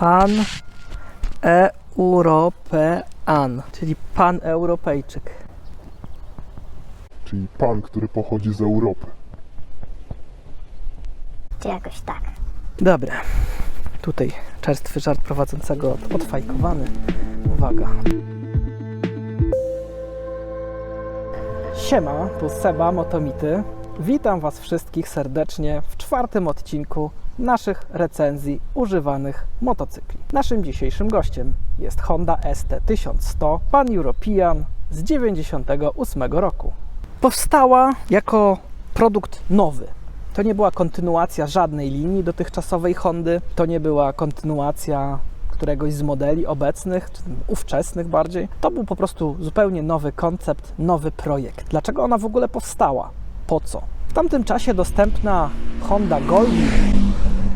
Pan European, czyli pan Europejczyk. Czyli pan, który pochodzi z Europy. Czy jakoś tak. Dobra. Tutaj czerstwy żart prowadzącego od- odfajkowany. Uwaga. Siema, tu Seba Motomity. Witam Was wszystkich serdecznie w czwartym odcinku naszych recenzji używanych motocykli. Naszym dzisiejszym gościem jest Honda ST1100 Pan European z 98 roku. Powstała jako produkt nowy. To nie była kontynuacja żadnej linii dotychczasowej Hondy, to nie była kontynuacja któregoś z modeli obecnych, czy ówczesnych bardziej. To był po prostu zupełnie nowy koncept, nowy projekt. Dlaczego ona w ogóle powstała? Po co? W tamtym czasie dostępna Honda Goldwing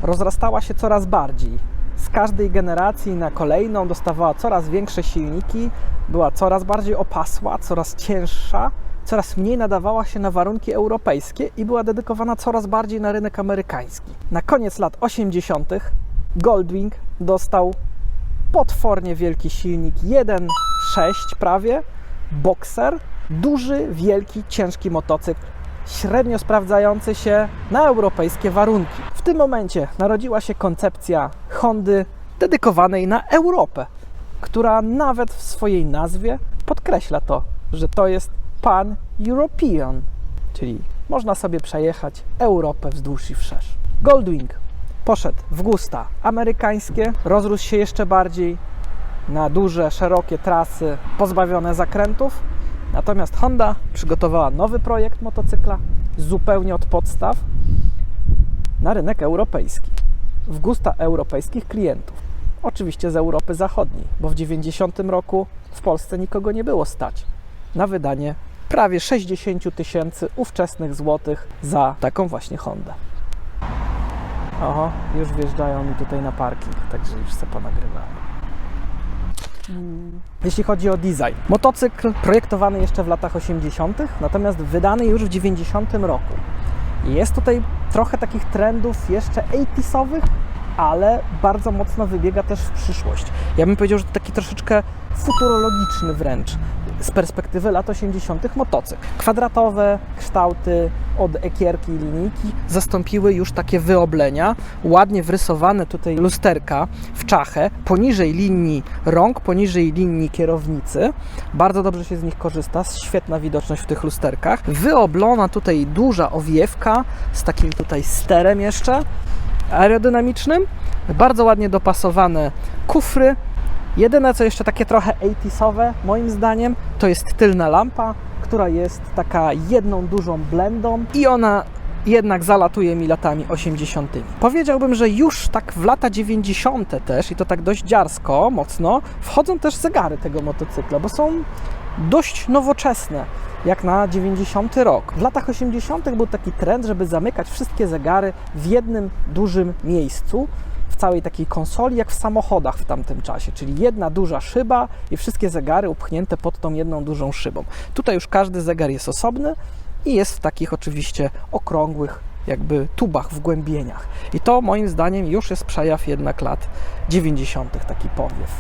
rozrastała się coraz bardziej. Z każdej generacji na kolejną dostawała coraz większe silniki, była coraz bardziej opasła, coraz cięższa, coraz mniej nadawała się na warunki europejskie i była dedykowana coraz bardziej na rynek amerykański. Na koniec lat 80. Goldwing dostał potwornie wielki silnik 1.6 prawie, boxer, duży, wielki, ciężki motocykl, średnio sprawdzający się na europejskie warunki. W tym momencie narodziła się koncepcja Hondy dedykowanej na Europę, która nawet w swojej nazwie podkreśla to, że to jest Pan European, czyli można sobie przejechać Europę wzdłuż i wszerz. Goldwing poszedł w gusta amerykańskie, rozrósł się jeszcze bardziej na duże, szerokie trasy pozbawione zakrętów. Natomiast Honda przygotowała nowy projekt motocykla zupełnie od podstaw na rynek europejski, w gusta europejskich klientów. Oczywiście z Europy Zachodniej, bo w 90 roku w Polsce nikogo nie było stać na wydanie prawie 60 000 tysięcy ówczesnych złotych za taką właśnie Hondę. Oho, już wjeżdżają mi tutaj na parking, także już se ponagrywałem. Jeśli chodzi o design, motocykl projektowany jeszcze w latach 80., natomiast wydany już w 90 roku. Jest tutaj trochę takich trendów jeszcze 80sowych, ale bardzo mocno wybiega też w przyszłość. Ja bym powiedział, że to taki troszeczkę futurologiczny wręcz z perspektywy lat 80. motocykl. Kwadratowe kształty od ekierki i linijki zastąpiły już takie wyoblenia, ładnie wrysowane tutaj lusterka w czachę, poniżej linii rąk, poniżej linii kierownicy. Bardzo dobrze się z nich korzysta, świetna widoczność w tych lusterkach. Wyoblona tutaj duża owiewka z takim tutaj sterem jeszcze aerodynamicznym. Bardzo ładnie dopasowane kufry. Jedyne co jeszcze takie trochę 80sowe moim zdaniem to jest tylna lampa, która jest taka jedną dużą blendą i ona jednak zalatuje mi latami 80. Powiedziałbym, że już tak w lata 90. też i to tak dość dziarsko, mocno wchodzą też zegary tego motocykla, bo są dość nowoczesne jak na 90 rok. W latach 80. był taki trend, żeby zamykać wszystkie zegary w jednym dużym miejscu, w całej takiej konsoli, jak w samochodach w tamtym czasie, czyli jedna duża szyba i wszystkie zegary upchnięte pod tą jedną dużą szybą. Tutaj już każdy zegar jest osobny i jest w takich oczywiście okrągłych jakby tubach, wgłębieniach. I to moim zdaniem już jest przejaw jednak lat 90. taki powiew.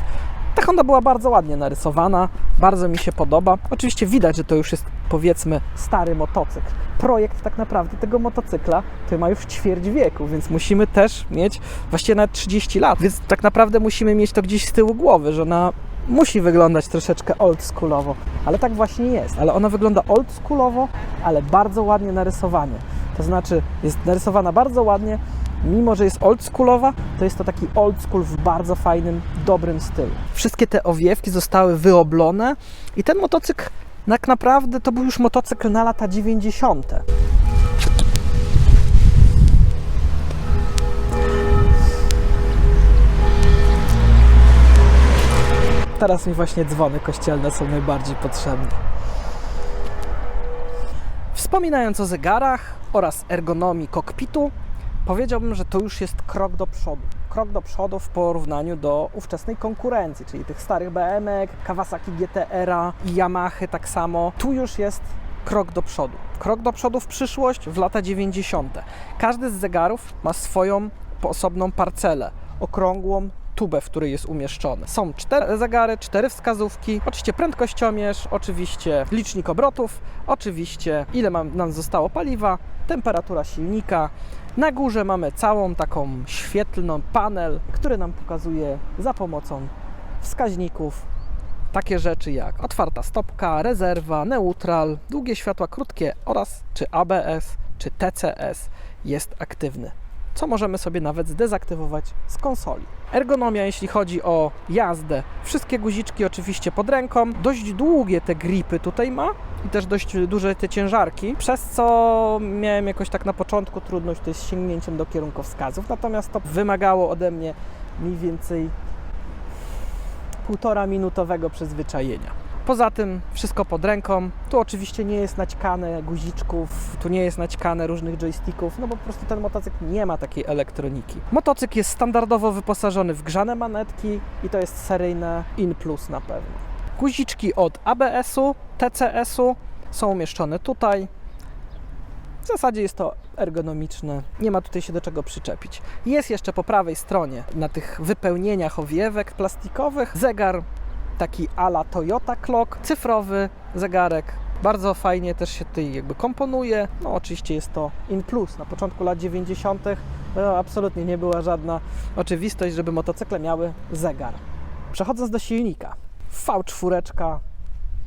Ta Honda była bardzo ładnie narysowana, bardzo mi się podoba. Oczywiście widać, że to już jest powiedzmy stary motocykl. Projekt tak naprawdę tego motocykla to ma już ćwierć wieku, więc musimy też mieć właściwie nawet 30 lat, więc tak naprawdę musimy mieć to gdzieś z tyłu głowy, że ona musi wyglądać troszeczkę oldschoolowo, ale tak właśnie jest. Ale ona wygląda oldschoolowo, ale bardzo ładnie narysowanie. To znaczy jest narysowana bardzo ładnie, mimo że jest oldschoolowa, to jest to taki old school w bardzo fajnym, dobrym stylu. Wszystkie te owiewki zostały wyoblone i ten motocykl tak naprawdę to był już motocykl na lata 90. Teraz mi właśnie dzwony kościelne są najbardziej potrzebne. Wspominając o zegarach oraz ergonomii kokpitu, powiedziałbym, że to już jest krok do przodu. Krok do przodu w porównaniu do ówczesnej konkurencji, czyli tych starych BMW, Kawasaki GTR i Yamaha tak samo. Tu już jest krok do przodu. Krok do przodu w przyszłość, w lata 90. Każdy z zegarów ma swoją osobną parcelę, okrągłą, tubę, w której jest umieszczony. Są cztery zegary, cztery wskazówki, oczywiście prędkościomierz, oczywiście licznik obrotów, oczywiście ile mam, nam zostało paliwa, temperatura silnika. Na górze mamy całą taką świetlną panel, który nam pokazuje za pomocą wskaźników takie rzeczy jak otwarta stopka, rezerwa, neutral, długie światła krótkie oraz czy ABS, czy TCS jest aktywny. Co możemy sobie nawet zdezaktywować z konsoli. Ergonomia, jeśli chodzi o jazdę, wszystkie guziczki oczywiście pod ręką. Dość długie te gripy tutaj ma i też dość duże te ciężarki, przez co miałem jakoś tak na początku trudność z sięgnięciem do kierunkowskazów, natomiast to wymagało ode mnie mniej więcej półtora minutowego przyzwyczajenia. Poza tym wszystko pod ręką. Tu oczywiście nie jest naćkane guziczków, tu nie jest naćkane różnych joysticków, no bo po prostu ten motocykl nie ma takiej elektroniki. Motocykl jest standardowo wyposażony w grzane manetki i to jest seryjne In Plus na pewno. Guziczki od ABS-u, TCS-u są umieszczone tutaj. W zasadzie jest to ergonomiczne, nie ma tutaj się do czego przyczepić. Jest jeszcze po prawej stronie na tych wypełnieniach owiewek plastikowych zegar taki ala Toyota Clock, cyfrowy zegarek. Bardzo fajnie też się tutaj jakby komponuje. No oczywiście jest to in plus. Na początku lat 90. No, absolutnie nie była żadna oczywistość, żeby motocykle miały zegar. Przechodząc do silnika. V4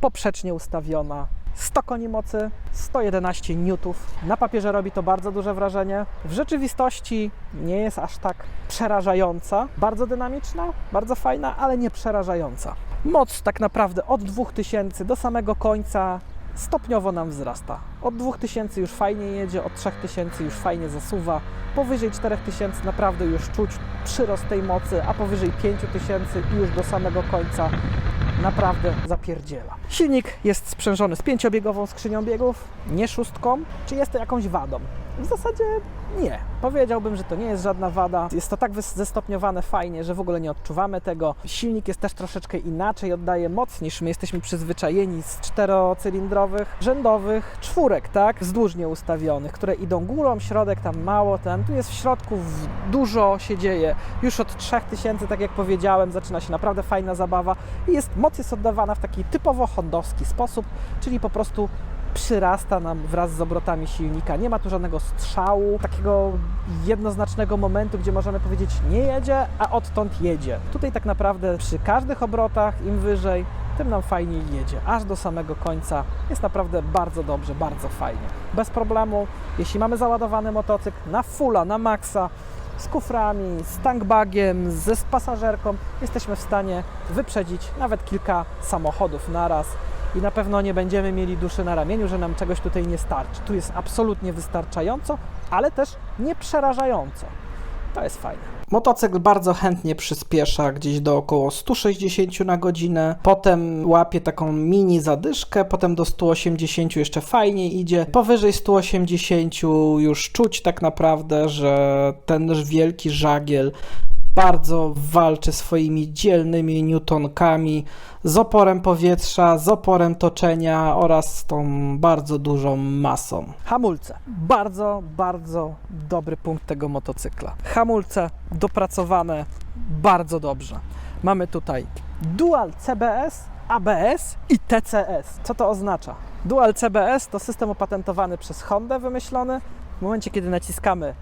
poprzecznie ustawiona. 100 koni mocy, 111 N. Na papierze robi to bardzo duże wrażenie. W rzeczywistości nie jest aż tak przerażająca. Bardzo dynamiczna, bardzo fajna, ale nie przerażająca. Moc tak naprawdę od 2000 do samego końca stopniowo nam wzrasta. Od 2000 już fajnie jedzie, od 3000 już fajnie zasuwa. Powyżej 4000 naprawdę już czuć przyrost tej mocy, a powyżej 5000 i już do samego końca naprawdę zapierdziela. Silnik jest sprzężony z pięciobiegową skrzynią biegów, nie szóstką. Czy jest to jakąś wadą? W zasadzie nie. Powiedziałbym, że to nie jest żadna wada. Jest to tak zestopniowane fajnie, że w ogóle nie odczuwamy tego. Silnik jest też troszeczkę inaczej, oddaje moc niż my jesteśmy przyzwyczajeni z czterocylindrowych, rzędowych czwórek, tak? Wzdłużnie ustawionych, które idą górą, środek tam mało, ten. Tu jest w środku dużo się dzieje. Już od 3000, tak jak powiedziałem, zaczyna się naprawdę fajna zabawa i jest, moc jest oddawana w taki typowo hondowski sposób, czyli po prostu przyrasta nam wraz z obrotami silnika. Nie ma tu żadnego strzału, takiego jednoznacznego momentu, gdzie możemy powiedzieć nie jedzie, a odtąd jedzie. Tutaj tak naprawdę przy każdych obrotach, im wyżej, tym nam fajniej jedzie. Aż do samego końca jest naprawdę bardzo dobrze, bardzo fajnie. Bez problemu, jeśli mamy załadowany motocykl na fulla, na maksa, z kuframi, z tankbagiem, ze z pasażerką, jesteśmy w stanie wyprzedzić nawet kilka samochodów naraz i na pewno nie będziemy mieli duszy na ramieniu, że nam czegoś tutaj nie starczy. Tu jest absolutnie wystarczająco, ale też nie przerażająco. To jest fajne. Motocykl bardzo chętnie przyspiesza gdzieś do około 160 na godzinę, potem łapie taką mini zadyszkę, potem do 180 jeszcze fajnie idzie. Powyżej 180 już czuć tak naprawdę, że ten wielki żagiel bardzo walczy swoimi dzielnymi newtonkami z oporem powietrza, z oporem toczenia oraz z tą bardzo dużą masą. Hamulce. Bardzo, bardzo dobry punkt tego motocykla. Hamulce dopracowane bardzo dobrze. Mamy tutaj Dual CBS, ABS i TCS. Co to oznacza? Dual CBS to system opatentowany przez Hondę wymyślony. W momencie, kiedy naciskamy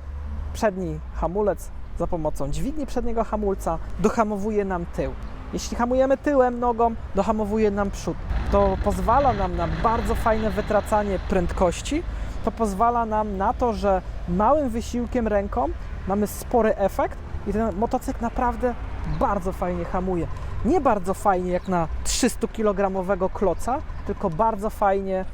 przedni hamulec za pomocą dźwigni przedniego hamulca, dohamowuje nam tył. Jeśli hamujemy tyłem nogą, dohamowuje nam przód. To pozwala nam na bardzo fajne wytracanie prędkości. To pozwala nam na to, że małym wysiłkiem ręką mamy spory efekt i ten motocykl naprawdę bardzo fajnie hamuje. Nie bardzo fajnie jak na 300-kilogramowego kloca, tylko bardzo fajnie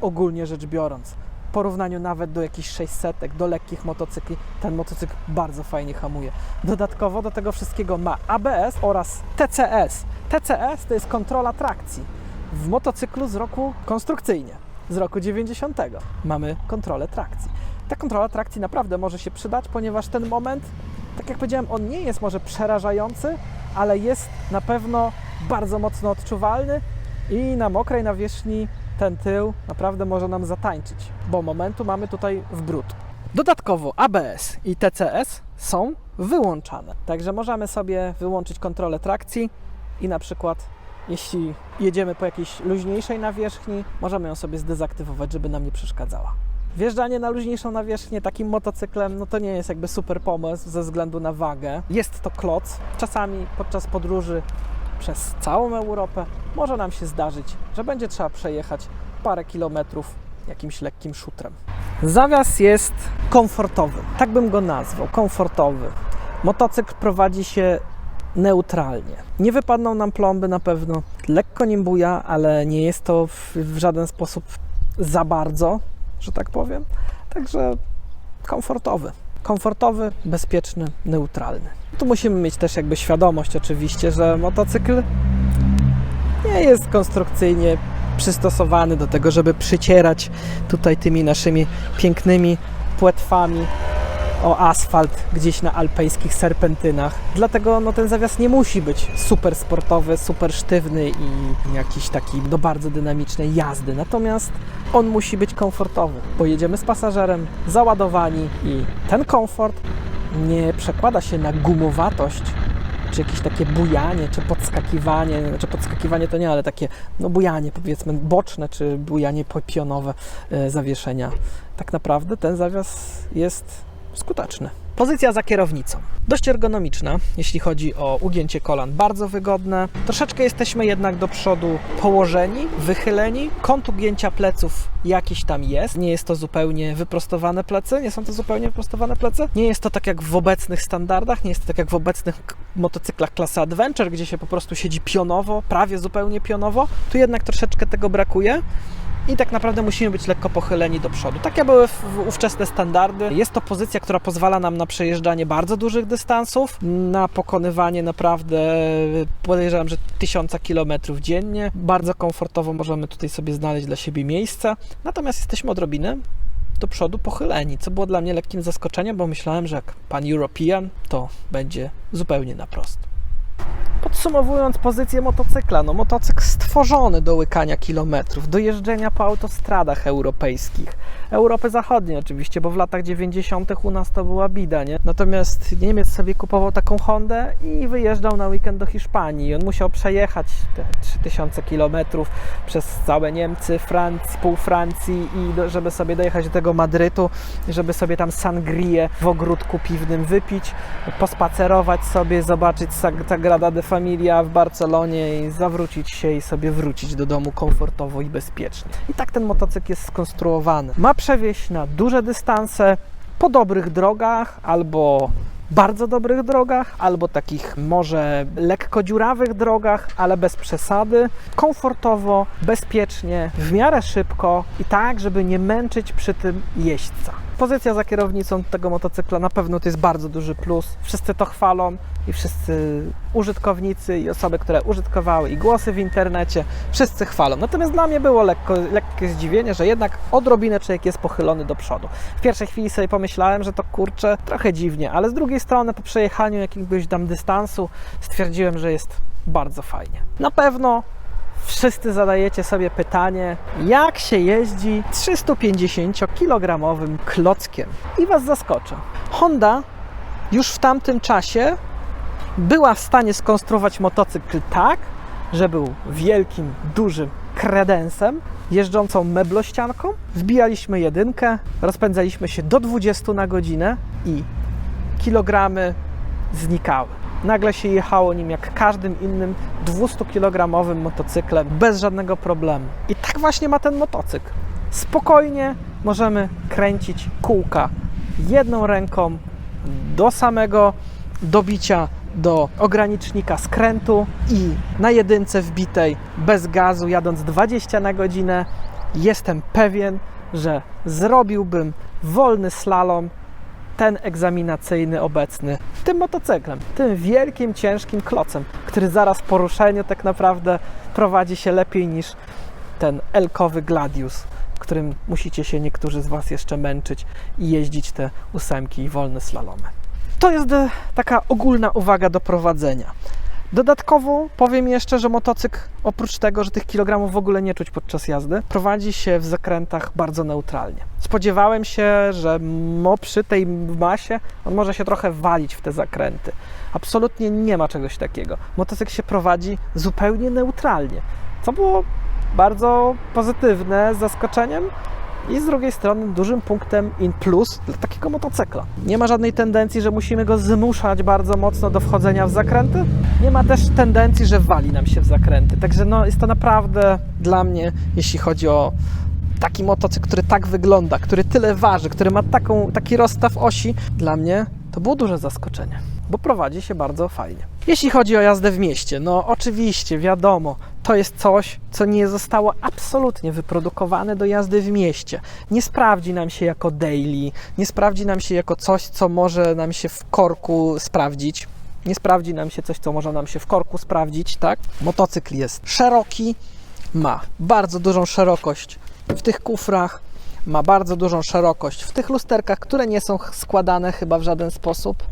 ogólnie rzecz biorąc. W porównaniu nawet do jakichś 600, do lekkich motocykli, ten motocykl bardzo fajnie hamuje. Dodatkowo do tego wszystkiego ma ABS oraz TCS. TCS to jest kontrola trakcji. W motocyklu z roku konstrukcyjnie, z roku 90 mamy kontrolę trakcji. Ta kontrola trakcji naprawdę może się przydać, ponieważ ten moment, tak jak powiedziałem, on nie jest może przerażający, ale jest na pewno bardzo mocno odczuwalny i na mokrej nawierzchni ten tył naprawdę może nam zatańczyć, bo momentu mamy tutaj w brud. Dodatkowo ABS i TCS są wyłączane. Także możemy sobie wyłączyć kontrolę trakcji i na przykład jeśli jedziemy po jakiejś luźniejszej nawierzchni, możemy ją sobie zdezaktywować, żeby nam nie przeszkadzała. Wjeżdżanie na luźniejszą nawierzchnię takim motocyklem, no to nie jest jakby super pomysł ze względu na wagę. Jest to kloc. Czasami podczas podróży przez całą Europę może nam się zdarzyć, że będzie trzeba przejechać parę kilometrów jakimś lekkim szutrem. Zawias jest komfortowy, tak bym go nazwał, komfortowy. Motocykl prowadzi się neutralnie. Nie wypadną nam plomby na pewno, lekko nim buja, ale nie jest to w, w żaden sposób za bardzo, że tak powiem. Także komfortowy. Komfortowy, bezpieczny, neutralny. Tu musimy mieć też jakby świadomość oczywiście, że motocykl nie jest konstrukcyjnie przystosowany do tego, żeby przycierać tutaj tymi naszymi pięknymi płetwami o asfalt gdzieś na alpejskich serpentynach. Dlatego no, ten zawias nie musi być super sportowy, super sztywny i jakiś taki do bardzo dynamicznej jazdy. Natomiast on musi być komfortowy, bo jedziemy z pasażerem załadowani i ten komfort nie przekłada się na gumowatość czy jakieś takie bujanie, czy podskakiwanie, znaczy podskakiwanie to nie, ale takie no bujanie powiedzmy boczne, czy bujanie pionowe e, zawieszenia. Tak naprawdę ten zawias jest skuteczny. Pozycja za kierownicą. Dość ergonomiczna, jeśli chodzi o ugięcie kolan, bardzo wygodne. Troszeczkę jesteśmy jednak do przodu położeni, wychyleni. Kąt ugięcia pleców jakiś tam jest. Nie jest to zupełnie wyprostowane plecy, nie są to zupełnie wyprostowane plecy. Nie jest to tak jak w obecnych standardach, nie jest to tak jak w obecnych motocyklach klasy Adventure, gdzie się po prostu siedzi pionowo, prawie zupełnie pionowo. Tu jednak troszeczkę tego brakuje i tak naprawdę musimy być lekko pochyleni do przodu. Takie były ówczesne standardy. Jest to pozycja, która pozwala nam na przejeżdżanie bardzo dużych dystansów, na pokonywanie naprawdę podejrzewam, że tysiąca kilometrów dziennie. Bardzo komfortowo możemy tutaj sobie znaleźć dla siebie miejsce. Natomiast jesteśmy odrobinę do przodu pochyleni, co było dla mnie lekkim zaskoczeniem, bo myślałem, że jak pan European, to będzie zupełnie na prosto. Podsumowując pozycję motocykla, no motocykl stworzony do łykania kilometrów, do jeżdżenia po autostradach europejskich. Europy Zachodniej oczywiście, bo w latach 90. u nas to była bida, nie? Natomiast Niemiec sobie kupował taką Hondę i wyjeżdżał na weekend do Hiszpanii. On musiał przejechać te 3000 kilometrów przez całe Niemcy, Francji, pół Francji i do, żeby sobie dojechać do tego Madrytu, żeby sobie tam sangrię w ogródku piwnym wypić, pospacerować sobie, zobaczyć Sag- Sagrada de Familia w Barcelonie i zawrócić się i sobie wrócić do domu komfortowo i bezpiecznie. I tak ten motocykl jest skonstruowany. Ma przewieźć na duże dystanse, po dobrych drogach albo bardzo dobrych drogach, albo takich może lekko dziurawych drogach, ale bez przesady, komfortowo, bezpiecznie, w miarę szybko i tak, żeby nie męczyć przy tym jeźdźca. Pozycja za kierownicą tego motocykla na pewno to jest bardzo duży plus. Wszyscy to chwalą i wszyscy użytkownicy i osoby, które użytkowały i głosy w internecie, wszyscy chwalą. Natomiast dla mnie było lekko, lekkie zdziwienie, że jednak odrobinę człowiek jest pochylony do przodu. W pierwszej chwili sobie pomyślałem, że to kurczę trochę dziwnie, ale z drugiej strony po przejechaniu jakiegoś tam dystansu stwierdziłem, że jest bardzo fajnie. Na pewno Wszyscy zadajecie sobie pytanie, jak się jeździ 350-kilogramowym klockiem. I Was zaskoczę. Honda już w tamtym czasie była w stanie skonstruować motocykl tak, że był wielkim, dużym kredensem, jeżdżącą meblościanką. Wbijaliśmy jedynkę, rozpędzaliśmy się do 20 na godzinę i kilogramy znikały. Nagle się jechało nim jak każdym innym 200-kilogramowym motocyklem bez żadnego problemu. I tak właśnie ma ten motocykl. Spokojnie możemy kręcić kółka jedną ręką do samego dobicia do ogranicznika skrętu i na jedynce wbitej bez gazu jadąc 20 na godzinę jestem pewien, że zrobiłbym wolny slalom ten egzaminacyjny obecny tym motocyklem, tym wielkim, ciężkim klocem, który zaraz po ruszeniu tak naprawdę prowadzi się lepiej niż ten elkowy Gladius, którym musicie się niektórzy z Was jeszcze męczyć i jeździć te ósemki i wolne slalomy. To jest e, taka ogólna uwaga do prowadzenia. Dodatkowo powiem jeszcze, że motocykl oprócz tego, że tych kilogramów w ogóle nie czuć podczas jazdy, prowadzi się w zakrętach bardzo neutralnie. Spodziewałem się, że mo przy tej masie on może się trochę walić w te zakręty. Absolutnie nie ma czegoś takiego. Motocykl się prowadzi zupełnie neutralnie, co było bardzo pozytywne zaskoczeniem i z drugiej strony dużym punktem in plus dla takiego motocykla. Nie ma żadnej tendencji, że musimy go zmuszać bardzo mocno do wchodzenia w zakręty. Nie ma też tendencji, że wali nam się w zakręty. Także no, jest to naprawdę dla mnie, jeśli chodzi o taki motocykl, który tak wygląda, który tyle waży, który ma taką, taki rozstaw osi, dla mnie to było duże zaskoczenie, bo prowadzi się bardzo fajnie. Jeśli chodzi o jazdę w mieście, no oczywiście, wiadomo, to jest coś, co nie zostało absolutnie wyprodukowane do jazdy w mieście. Nie sprawdzi nam się jako daily, nie sprawdzi nam się jako coś, co może nam się w korku sprawdzić. Nie sprawdzi nam się coś, co może nam się w korku sprawdzić, tak? Motocykl jest szeroki, ma bardzo dużą szerokość w tych kufrach, ma bardzo dużą szerokość w tych lusterkach, które nie są składane chyba w żaden sposób.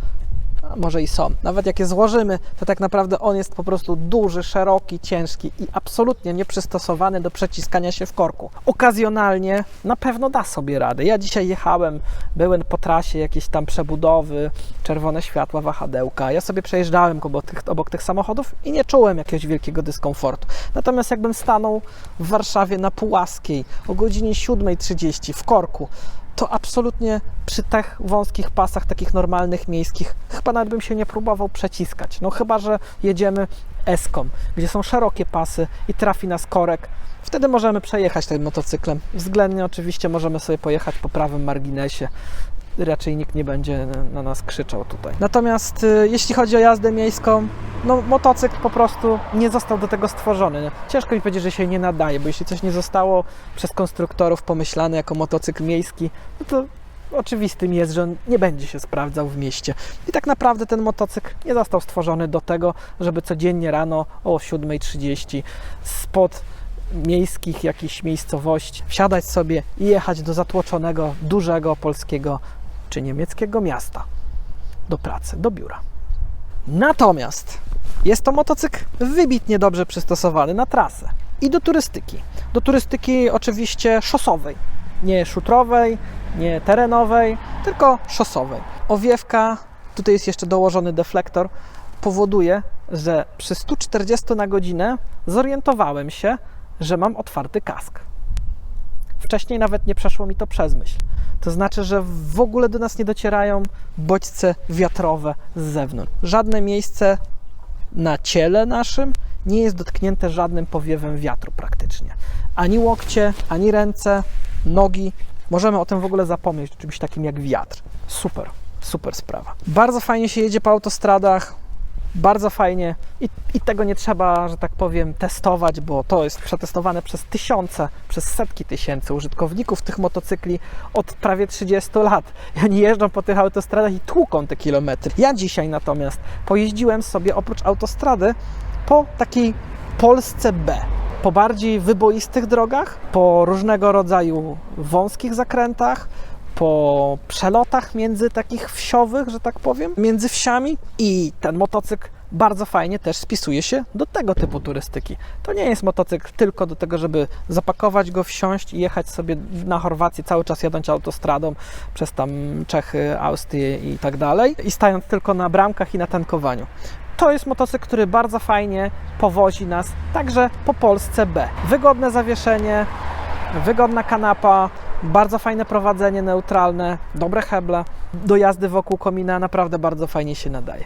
Może i są. Nawet jak je złożymy, to tak naprawdę on jest po prostu duży, szeroki, ciężki i absolutnie nieprzystosowany do przeciskania się w korku. Okazjonalnie na pewno da sobie radę. Ja dzisiaj jechałem, byłem po trasie jakieś tam przebudowy, czerwone światła, wahadełka. Ja sobie przejeżdżałem obok tych, obok tych samochodów i nie czułem jakiegoś wielkiego dyskomfortu. Natomiast jakbym stanął w Warszawie na Pułaskiej o godzinie 7.30 w korku, to absolutnie przy tych wąskich pasach, takich normalnych, miejskich, chyba nawet bym się nie próbował przeciskać. No chyba, że jedziemy eską, gdzie są szerokie pasy i trafi nas korek. Wtedy możemy przejechać tym motocyklem. Względnie oczywiście możemy sobie pojechać po prawym marginesie. Raczej nikt nie będzie na- na nas krzyczał tutaj. Natomiast y, jeśli chodzi o jazdę miejską, no motocykl po prostu nie został do tego stworzony. Ciężko mi powiedzieć, że się nie nadaje, bo jeśli coś nie zostało przez konstruktorów pomyślane jako motocykl miejski, no to oczywistym jest, że on nie będzie się sprawdzał w mieście. I tak naprawdę ten motocykl nie został stworzony do tego, żeby codziennie rano o 7.30 spod miejskich jakichś miejscowości wsiadać sobie i jechać do zatłoczonego, dużego polskiego czy niemieckiego miasta do pracy, do biura. Natomiast jest to motocykl wybitnie dobrze przystosowany na trasę i do turystyki. Do turystyki oczywiście szosowej, nie szutrowej, nie terenowej, tylko szosowej. Owiewka, tutaj jest jeszcze dołożony deflektor, powoduje, że przy 140 na godzinę zorientowałem się, że mam otwarty kask. Wcześniej nawet nie przeszło mi to przez myśl. To znaczy, że w ogóle do nas nie docierają bodźce wiatrowe z zewnątrz. Żadne miejsce na ciele naszym nie jest dotknięte żadnym powiewem wiatru praktycznie. Ani łokcie, ani ręce, nogi. Możemy o tym w ogóle zapomnieć, czymś takim jak wiatr. Super, super sprawa. Bardzo fajnie się jedzie po autostradach. Bardzo fajnie I, i tego nie trzeba, że tak powiem, testować, bo to jest przetestowane przez tysiące, przez setki tysięcy użytkowników tych motocykli od prawie 30 lat. I oni jeżdżą po tych autostradach i tłuką te kilometry. Ja dzisiaj natomiast pojeździłem sobie oprócz autostrady po takiej Polsce B. Po bardziej wyboistych drogach, po różnego rodzaju wąskich zakrętach, po przelotach między takich wsiowych, że tak powiem, między wsiami i ten motocykl bardzo fajnie też spisuje się do tego typu turystyki. To nie jest motocykl tylko do tego, żeby zapakować go, wsiąść i jechać sobie na Chorwację, cały czas jadąc autostradą przez tam Czechy, Austrię i tak dalej i stając tylko na bramkach i na tankowaniu. To jest motocykl, który bardzo fajnie powozi nas także po Polsce B. Wygodne zawieszenie, wygodna kanapa, bardzo fajne prowadzenie neutralne, dobre heble. Do jazdy wokół komina naprawdę bardzo fajnie się nadaje.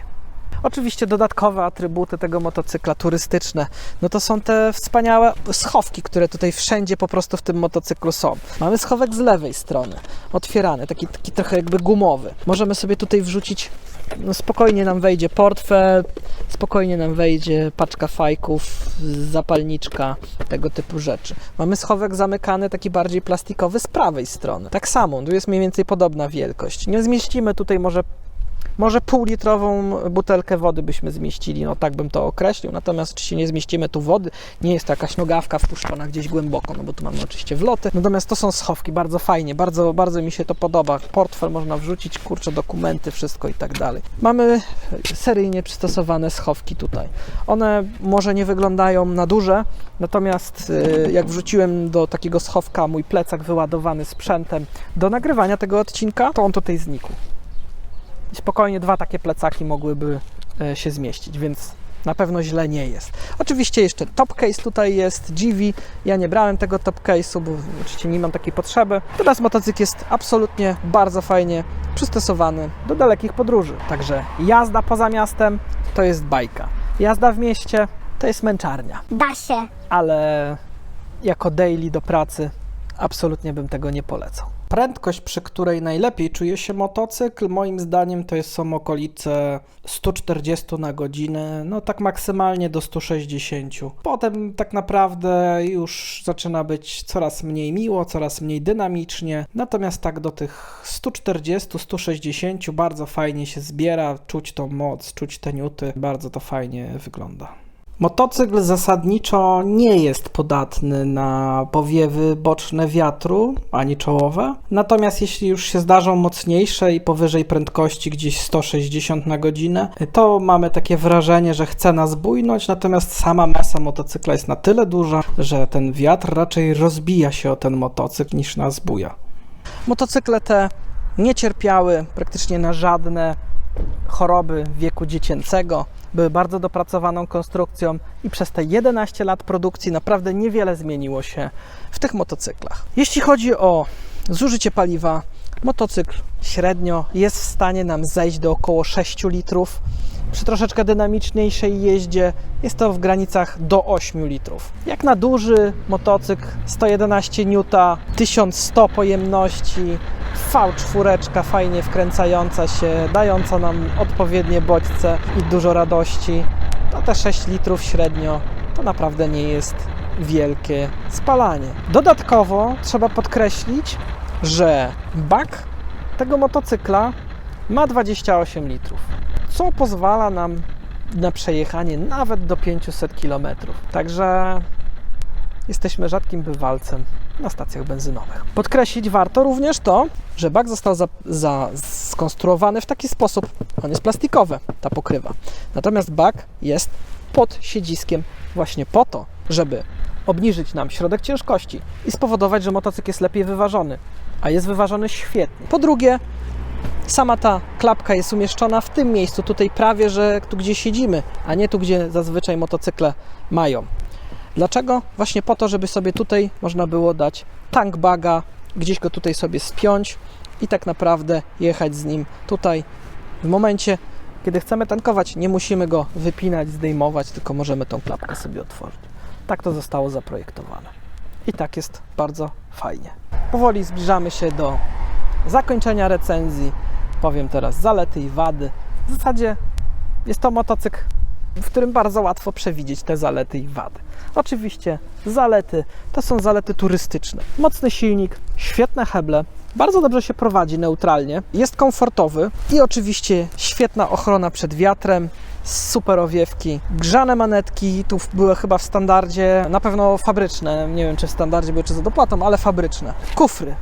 Oczywiście dodatkowe atrybuty tego motocykla turystyczne, no to są te wspaniałe schowki, które tutaj wszędzie po prostu w tym motocyklu są. Mamy schowek z lewej strony, otwierany, taki, taki trochę jakby gumowy. Możemy sobie tutaj wrzucić, no spokojnie nam wejdzie portfel, spokojnie nam wejdzie paczka fajków, zapalniczka, tego typu rzeczy. Mamy schowek zamykany, taki bardziej plastikowy z prawej strony. Tak samo, tu jest mniej więcej podobna wielkość. Nie zmieścimy tutaj może Może półlitrową butelkę wody byśmy zmieścili, no tak bym to określił. Natomiast oczywiście nie zmieścimy tu wody, nie jest to jakaś nogawka wpuszczona gdzieś głęboko, no bo tu mamy oczywiście wloty. Natomiast to są schowki, bardzo fajnie, bardzo, bardzo mi się to podoba. Portfel można wrzucić, kurczę, dokumenty, wszystko i tak dalej. Mamy seryjnie przystosowane schowki tutaj. One może nie wyglądają na duże, natomiast y, jak wrzuciłem do takiego schowka mój plecak wyładowany sprzętem do nagrywania tego odcinka, to on tutaj znikł. I spokojnie dwa takie plecaki mogłyby e, się zmieścić, więc na pewno źle nie jest. Oczywiście jeszcze top case tutaj jest, GV. Ja nie brałem tego top case'u, bo oczywiście nie mam takiej potrzeby. Teraz motocykl jest absolutnie bardzo fajnie przystosowany do dalekich podróży. Także jazda poza miastem to jest bajka. Jazda w mieście to jest męczarnia. Da się. Ale jako daily do pracy absolutnie bym tego nie polecał. Prędkość, przy której najlepiej czuje się motocykl, moim zdaniem to jest, są okolice 140 na godzinę, no tak maksymalnie do 160. Potem tak naprawdę już zaczyna być coraz mniej miło, coraz mniej dynamicznie, natomiast tak do tych 140-160 bardzo fajnie się zbiera, czuć tą moc, czuć te niuty, bardzo to fajnie wygląda. Motocykl zasadniczo nie jest podatny na powiewy boczne wiatru ani czołowe. Natomiast jeśli już się zdarzą mocniejsze i powyżej prędkości gdzieś 160 na godzinę, to mamy takie wrażenie, że chce nas bujnąć, natomiast sama masa motocykla jest na tyle duża, że ten wiatr raczej rozbija się o ten motocykl niż nas buja. Motocykle te nie cierpiały praktycznie na żadne choroby wieku dziecięcego. Były bardzo dopracowaną konstrukcją i przez te 11 lat produkcji naprawdę niewiele zmieniło się w tych motocyklach. Jeśli chodzi o zużycie paliwa, motocykl średnio jest w stanie nam zejść do około 6 litrów. Przy troszeczkę dynamiczniejszej jeździe jest to w granicach do 8 litrów. Jak na duży motocykl 111 N, 1100 pojemności, V4 fajnie wkręcająca się, dająca nam odpowiednie bodźce i dużo radości, to te 6 litrów średnio to naprawdę nie jest wielkie spalanie. Dodatkowo trzeba podkreślić, że bak tego motocykla ma 28 litrów, co pozwala nam na przejechanie nawet do 500 km. Także jesteśmy rzadkim bywalcem na stacjach benzynowych. Podkreślić warto również to, że bak został za, za, skonstruowany w taki sposób, on jest plastikowy, ta pokrywa. Natomiast bak jest pod siedziskiem właśnie po to, żeby obniżyć nam środek ciężkości i spowodować, że motocykl jest lepiej wyważony, a jest wyważony świetnie. Po drugie, sama ta klapka jest umieszczona w tym miejscu, tutaj prawie, że tu gdzie siedzimy, a nie tu, gdzie zazwyczaj motocykle mają. Dlaczego? Właśnie po to, żeby sobie tutaj można było dać tank baga, gdzieś go tutaj sobie spiąć i tak naprawdę jechać z nim tutaj. W momencie, kiedy chcemy tankować, nie musimy go wypinać, zdejmować, tylko możemy tą klapkę sobie otworzyć. Tak to zostało zaprojektowane. I tak jest bardzo fajnie. Powoli zbliżamy się do zakończenia recenzji. Powiem teraz zalety i wady. W zasadzie jest to motocykl, w którym bardzo łatwo przewidzieć te zalety i wady. Oczywiście zalety to są zalety turystyczne. Mocny silnik, świetne heble, bardzo dobrze się prowadzi neutralnie, jest komfortowy i oczywiście świetna ochrona przed wiatrem, super owiewki, grzane manetki, tu były chyba w standardzie, na pewno fabryczne, nie wiem czy w standardzie były czy za dopłatą, ale fabryczne. Kufry,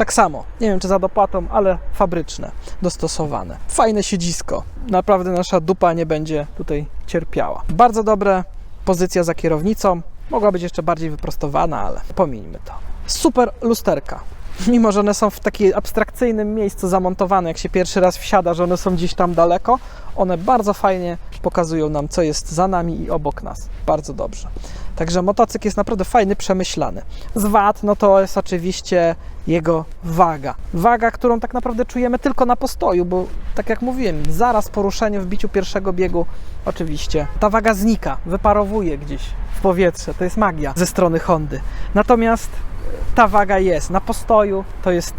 tak samo. Nie wiem, czy za dopłatą, ale fabryczne, dostosowane. Fajne siedzisko. Naprawdę nasza dupa nie będzie tutaj cierpiała. Bardzo dobre. Pozycja za kierownicą. Mogła być jeszcze bardziej wyprostowana, ale pomińmy to. Super lusterka. Mimo, że one są w takim abstrakcyjnym miejscu zamontowane, jak się pierwszy raz wsiada, że one są gdzieś tam daleko, one bardzo fajnie pokazują nam, co jest za nami i obok nas. Bardzo dobrze. Także motocykl jest naprawdę fajny, przemyślany. Z wad, no to jest oczywiście jego waga. Waga, którą tak naprawdę czujemy tylko na postoju, bo tak jak mówiłem, zaraz po ruszeniu w biciu pierwszego biegu, oczywiście, ta waga znika, wyparowuje gdzieś w powietrze. To jest magia ze strony Hondy. Natomiast ta waga jest na postoju, to jest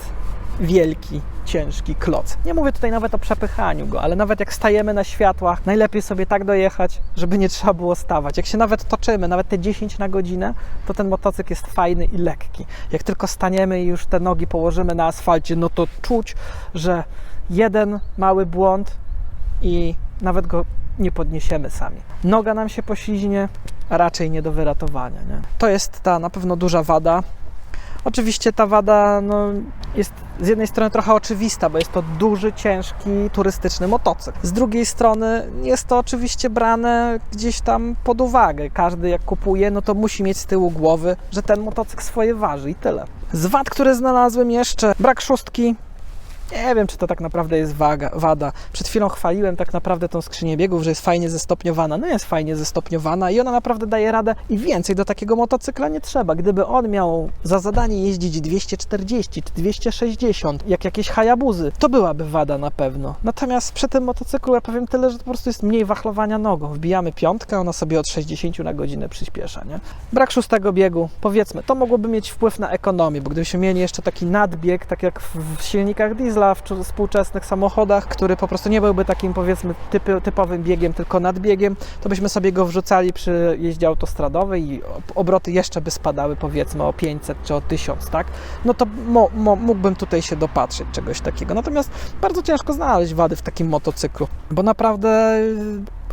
wielki, ciężki kloc. Nie mówię tutaj nawet o przepychaniu go, ale nawet jak stajemy na światłach, najlepiej sobie tak dojechać, żeby nie trzeba było stawać. Jak się nawet toczymy, nawet te 10 na godzinę, to ten motocykl jest fajny i lekki. Jak tylko staniemy i już te nogi położymy na asfalcie, no to czuć, że jeden mały błąd i nawet go nie podniesiemy sami. Noga nam się poślizgnie, a raczej nie do wyratowania. Nie? To jest ta na pewno duża wada. Oczywiście ta wada no, jest z jednej strony trochę oczywista, bo jest to duży, ciężki, turystyczny motocykl. Z drugiej strony jest to oczywiście brane gdzieś tam pod uwagę. Każdy jak kupuje, no to musi mieć z tyłu głowy, że ten motocykl swoje waży i tyle. Z wad, które znalazłem jeszcze, brak szóstki, nie wiem, czy to tak naprawdę jest waga, wada. Przed chwilą chwaliłem tak naprawdę tą skrzynię biegów, że jest fajnie zestopniowana. No jest fajnie zestopniowana i ona naprawdę daje radę i więcej do takiego motocykla nie trzeba. Gdyby on miał za zadanie jeździć 240 czy 260, jak jakieś Hayabuzy, to byłaby wada na pewno. Natomiast przy tym motocyklu ja powiem tyle, że to po prostu jest mniej wachlowania nogą. Wbijamy piątkę, ona sobie od 60 na godzinę przyspiesza, nie? Brak szóstego biegu, powiedzmy, to mogłoby mieć wpływ na ekonomię, bo gdybyśmy mieli jeszcze taki nadbieg, tak jak w, w silnikach diesla, w współczesnych samochodach, który po prostu nie byłby takim powiedzmy typy, typowym biegiem, tylko nadbiegiem, to byśmy sobie go wrzucali przy jeździe autostradowej i ob- obroty jeszcze by spadały powiedzmy o 500 czy o 1000, tak? No to mo, mo, mógłbym tutaj się dopatrzeć czegoś takiego. Natomiast bardzo ciężko znaleźć wady w takim motocyklu, bo naprawdę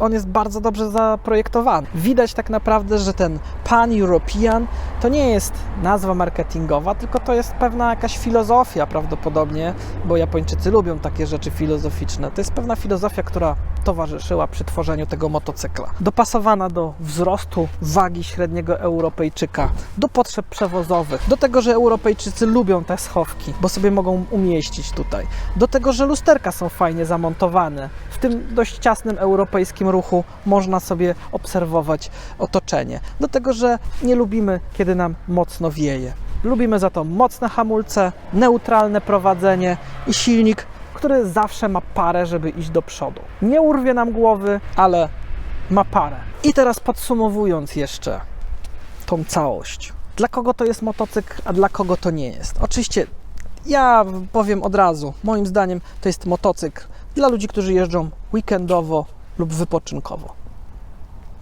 on jest bardzo dobrze zaprojektowany. Widać tak naprawdę, że ten Pan-European to nie jest nazwa marketingowa, tylko to jest pewna jakaś filozofia prawdopodobnie, bo Japończycy lubią takie rzeczy filozoficzne. To jest pewna filozofia, która towarzyszyła przy tworzeniu tego motocykla. Dopasowana do wzrostu wagi średniego Europejczyka, do potrzeb przewozowych, do tego, że Europejczycy lubią te schowki, bo sobie mogą umieścić tutaj, do tego, że lusterka są fajnie zamontowane. W tym dość ciasnym europejskim ruchu można sobie obserwować otoczenie. Do tego, że nie lubimy, kiedy nam mocno wieje. Lubimy za to mocne hamulce, neutralne prowadzenie i silnik, który zawsze ma parę, żeby iść do przodu. Nie urwie nam głowy, ale ma parę. I teraz podsumowując jeszcze tą całość. Dla kogo to jest motocykl, a dla kogo to nie jest? Oczywiście ja powiem od razu, moim zdaniem to jest motocykl dla ludzi, którzy jeżdżą weekendowo lub wypoczynkowo.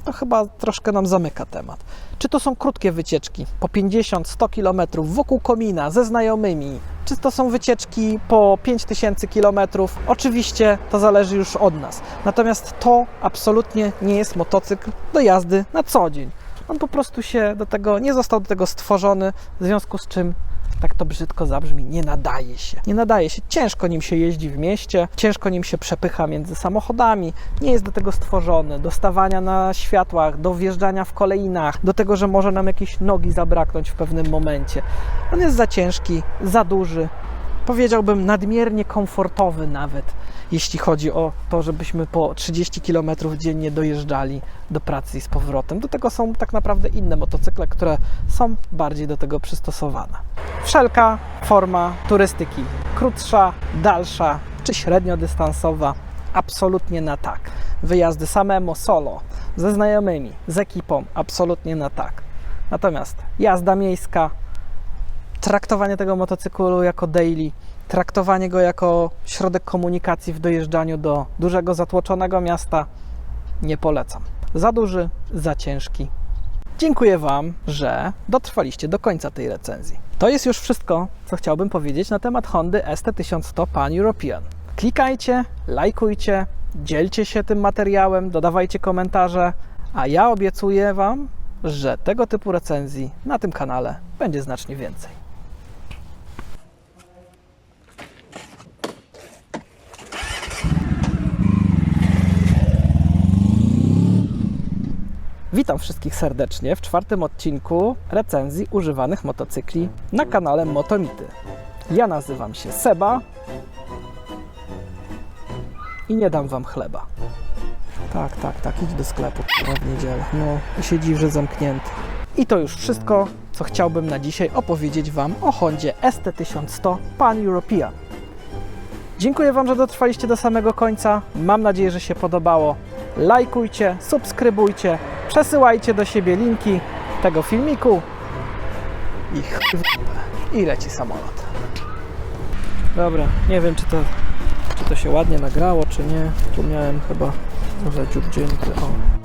To chyba troszkę nam zamyka temat. Czy to są krótkie wycieczki po 50-100 km wokół komina ze znajomymi? Czy to są wycieczki po 5000 km? Oczywiście to zależy już od nas. Natomiast to absolutnie nie jest motocykl do jazdy na co dzień. On po prostu się do tego nie został do tego stworzony, w związku z czym tak to brzydko zabrzmi, nie nadaje się. Nie nadaje się. Ciężko nim się jeździ w mieście, ciężko nim się przepycha między samochodami. Nie jest do tego stworzony, do stawania na światłach, do wjeżdżania w kolejnach, do tego, że może nam jakieś nogi zabraknąć w pewnym momencie. On jest za ciężki, za duży. Powiedziałbym nadmiernie komfortowy nawet, jeśli chodzi o to, żebyśmy po 30 km dziennie dojeżdżali do pracy i z powrotem. Do tego są tak naprawdę inne motocykle, które są bardziej do tego przystosowane. Wszelka forma turystyki, krótsza, dalsza czy średniodystansowa, absolutnie na tak. Wyjazdy samemu, solo, ze znajomymi, z ekipą, absolutnie na tak. Natomiast jazda miejska, traktowanie tego motocyklu jako daily, traktowanie go jako środek komunikacji w dojeżdżaniu do dużego, zatłoczonego miasta, nie polecam. Za duży, za ciężki. Dziękuję Wam, że dotrwaliście do końca tej recenzji. To jest już wszystko, co chciałbym powiedzieć na temat Hondy ST1100 Pan European. Klikajcie, lajkujcie, dzielcie się tym materiałem, dodawajcie komentarze, a ja obiecuję Wam, że tego typu recenzji na tym kanale będzie znacznie więcej. Witam wszystkich serdecznie w czwartym odcinku recenzji używanych motocykli na kanale Motomity. Ja nazywam się Seba i nie dam wam chleba. Tak, tak, tak, idź do sklepu w niedzielę. No i się że zamknięty. I to już wszystko, co chciałbym na dzisiaj opowiedzieć wam o Hondzie ST1100 Pan European. Dziękuję Wam, że dotrwaliście do samego końca. Mam nadzieję, że się podobało. Lajkujcie, subskrybujcie, przesyłajcie do siebie linki tego filmiku i i leci samolot. Dobra, nie wiem czy to, czy to się ładnie nagrało, czy nie. Tu miałem chyba może dziurdzięty. O.